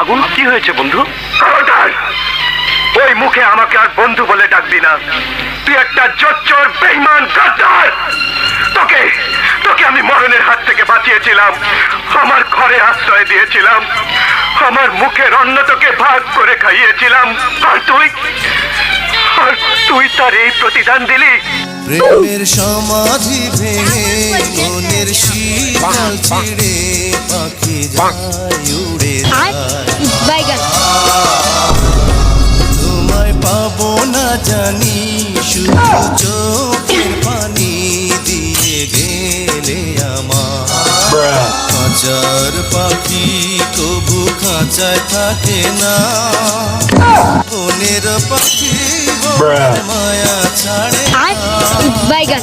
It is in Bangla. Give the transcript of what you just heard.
আগুন? কি হয়েছে বন্ধু? ওই মুখে আমাকে আর বন্ধু বলে ডাকবি না। তুই একটা জচ্চর বেইমান গাদ্দার! তোকে তোকে আমি মরণের হাত থেকে বাঁচিয়েছিলাম। আমার ঘরে আশ্রয় দিয়েছিলাম। আমার মুখের অন্ন তোকে ভাগ করে খাইয়েছিলাম। আর তুই? আর তুই তার এই প্রতিদান দিলি? প্রেমের সমাধি ভেঙে মনের শীতল ছিড়ে পাখি যায় উড়ে যায়। জানি শুধু চোখের পানি দিয়ে গেলে আমার। খাঁচার পাখি তবু খাঁচায় থাকে না। বনের পাখি মায়া ছাড়ে বাইগান